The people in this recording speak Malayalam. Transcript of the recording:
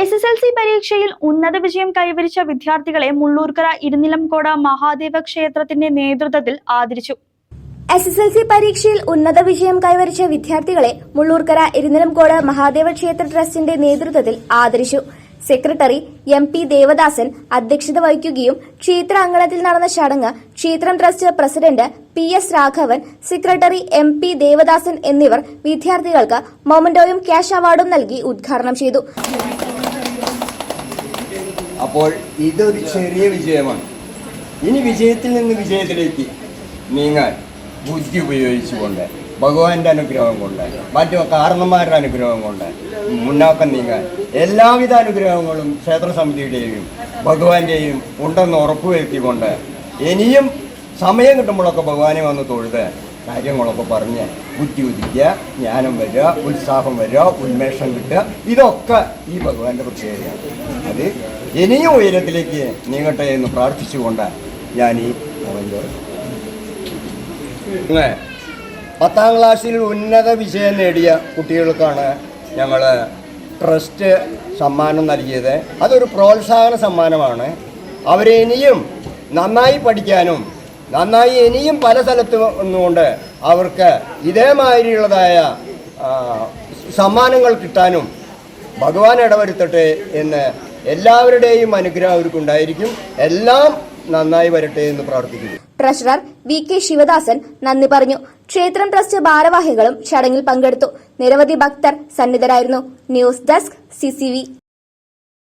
S S L C പരീക്ഷയിൽ ഉന്നത വിജയം കൈവരിച്ച വിദ്യാർത്ഥികളെ മുള്ളൂർക്കര ഇരുനിലംകോട മഹാദേവ ക്ഷേത്രത്തിന്റെ നേതൃത്വത്തിൽ ആദരിച്ചു. എസ് എസ് എൽ സി പരീക്ഷയിൽ ഉന്നത വിജയം കൈവരിച്ച വിദ്യാർത്ഥികളെ മുള്ളൂർക്കര ഇരുനിലംകോട് മഹാദേവ ക്ഷേത്ര ട്രസ്റ്റിന്റെ നേതൃത്വത്തിൽ ആദരിച്ചു. സെക്രട്ടറി എം പി ദേവദാസൻ അധ്യക്ഷത വഹിക്കുകയും ക്ഷേത്ര അങ്കണത്തിൽ നടന്ന ചടങ്ങ് ക്ഷേത്രം trust president P S Raghavan secretary M P Devadasan എന്നിവർ വിദ്യാർത്ഥികൾക്ക് മൊമന്റോയും ക്യാഷ് അവാർഡും നൽകി ഉദ്ഘാടനം ചെയ്തു. അപ്പോൾ ഇതൊരു ചെറിയ വിജയമാണ്. ഇനി വിജയത്തിൽ നിന്ന് വിജയത്തിലേക്ക് നീങ്ങാൻ ബുദ്ധി ഉപയോഗിച്ചുകൊണ്ട് ഭഗവാന്റെ അനുഗ്രഹം കൊണ്ട് മറ്റു കാരണന്മാരുടെ അനുഗ്രഹം കൊണ്ട് മുന്നാക്കം നീങ്ങാൻ എല്ലാവിധ അനുഗ്രഹങ്ങളും ക്ഷേത്ര സമിതിയുടെയും ഭഗവാന്റെയും ഉണ്ടെന്ന് ഉറപ്പുവരുത്തിക്കൊണ്ട് ഇനിയും സമയം കിട്ടുമ്പോഴൊക്കെ ഭഗവാനെ വന്ന് തൊഴുത് കാര്യങ്ങളൊക്കെ പറഞ്ഞ് ബുദ്ധി ഉദിക്കുക ജ്ഞാനം വരിക ഉത്സാഹം വരിക ഉന്മേഷം കിട്ടുക. ഇതൊക്കെ ഈ ഭഗവാന്റെ പ്രത്യേകതയാണ്. അത് ഇനിയും ഉയരത്തിലേക്ക് നീങ്ങട്ടെ എന്ന് പ്രാർത്ഥിച്ചുകൊണ്ട് ഞാൻ ഈ പത്താം ക്ലാസ്സിൽ ഉന്നത വിജയം നേടിയ കുട്ടികൾക്കാണ് ഞങ്ങൾ ട്രസ്റ്റ് സമ്മാനം നൽകിയത്. അതൊരു പ്രോത്സാഹന സമ്മാനമാണ്. അവരെ ഇനിയും നന്നായി പഠിക്കാനും നന്നായി ഇനിയും പല സ്ഥലത്ത് നിന്നുകൊണ്ട് അവർക്ക് ഇതേമാതിരിയുള്ളതായ സമ്മാനങ്ങൾ കിട്ടാനും ഭഗവാൻ ഇടവരുത്തട്ടെ എന്ന് എല്ലാവരുടെയും അനുഗ്രഹം അവർക്കുണ്ടായിരിക്കും. എല്ലാം നന്നായി വരട്ടെ എന്ന് പ്രാർത്ഥിക്കുന്നു. ട്രഷറർ വി കെ ശിവദാസൻ നന്ദി പറഞ്ഞു. ക്ഷേത്രം ട്രസ്റ്റ് ഭാരവാഹികളും ചടങ്ങിൽ പങ്കെടുത്തു. നിരവധി ഭക്തർ സന്നിധരായിരുന്നു. News desk CCV